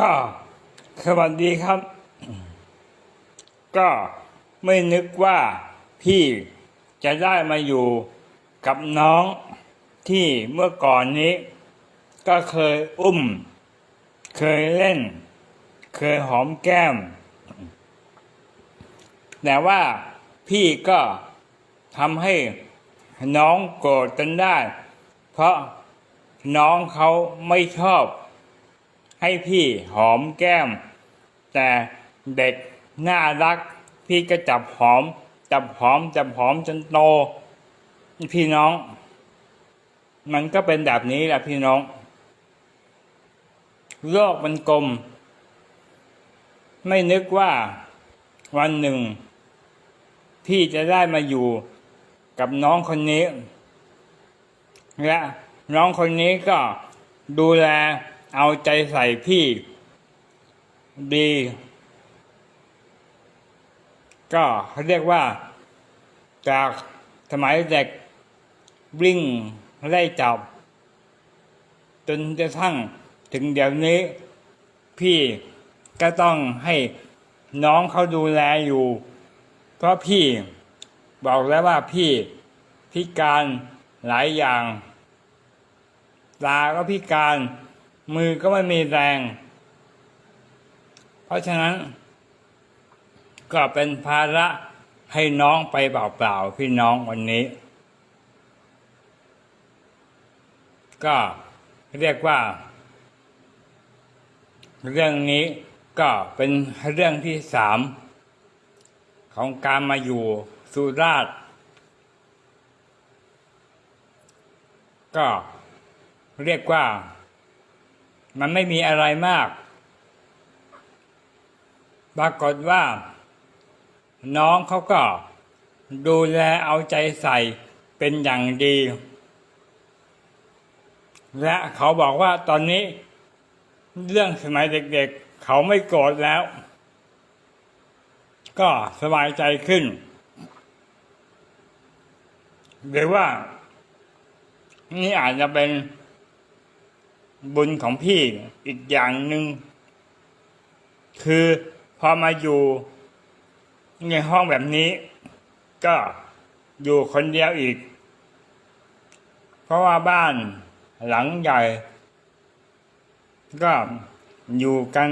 ก็สวัสดีครับ ก็ไม่นึกว่าพี่จะได้มาอยู่กับน้องที่เมื่อก่อนนี้ ก็เคยอุ้ม เคยเล่น เคยหอมแก้ม แต่ว่าพี่ก็ทำให้น้องโกรธกันได้ เพราะน้องเขาไม่ชอบ ให้พี่หอมแก้ม แต่เด็กน่ารัก พี่ก็จับหอม จับหอม จับหอมจนโต พี่น้อง มันก็เป็นแบบนี้แหละพี่น้อง โลกมันกลม ไม่นึกว่าวันหนึ่ง พี่จะได้มาอยู่กับน้องคนนี้ และน้องคนนี้ก็ดูแล เอาใจใส่พี่ดี ก็เขาเรียกว่า จากสมัยเด็กวิ่งไล่จับ จนกระทั่งถึงเดี๋ยวนี้ พี่ก็ต้องให้น้องเขาดูแลอยู่ เพราะพี่บอกแล้วว่าพี่พิการหลายอย่าง ตาก็พิการ มือก็ไม่มีแรง เพราะฉะนั้น ก็เป็นภาระให้น้องไปเปล่าๆพี่น้องวันนี้ ก็เรียกว่า เรื่องนี้ก็เป็นเรื่องที่สามของการมาอยู่สุราษฎร์ก็เรียกว่า มันไม่มีอะไรมาก ปรากฏว่า น้องเขาก็ดูแลเอาใจใส่เป็นอย่างดี และเขาบอกว่าตอนนี้ เรื่องสมัยเด็กๆเขาไม่โกรธแล้ว ก็สบายใจขึ้น หรือว่า นี่อาจจะเป็น บุญของพี่อีกอย่างหนึ่งคือพอมาอยู่ในห้องแบบนี้ ก็อยู่คนเดียวอีก เพราะว่าบ้านหลังใหญ่ ก็อยู่กัน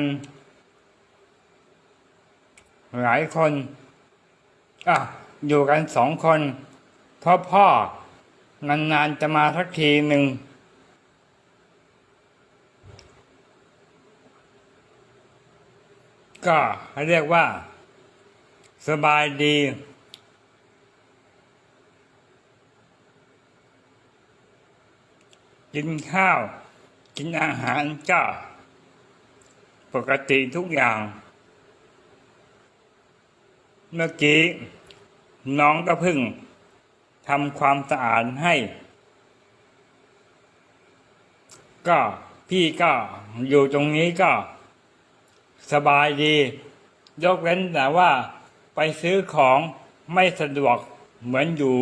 หลายคนอะอยู่กันสองคนเพราะพ่อนานๆจะมาสักทีหนึ่ง ก็เรียกว่า สบายดี กินข้าว กินอาหารก็ ปกติทุกอย่าง เมื่อกี้ น้องก็เพึ่งทำความสะอาดให้ ก็พี่ก็อยู่ตรงนี้ก็ สบายดี ยกเว้นแต่ว่าไปซื้อของไม่สะดวกเหมือนอยู่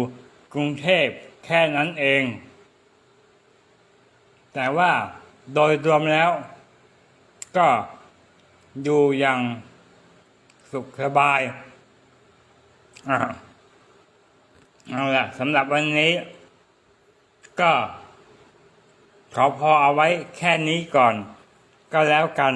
กรุงเทพแค่นั้นเอง แต่ว่าโดยรวมแล้ว ก็อยู่อย่างสุขสบายเอาละสำหรับวันนี้ ก็ขอพอเอาไว้แค่นี้ก่อน ก็แล้วกัน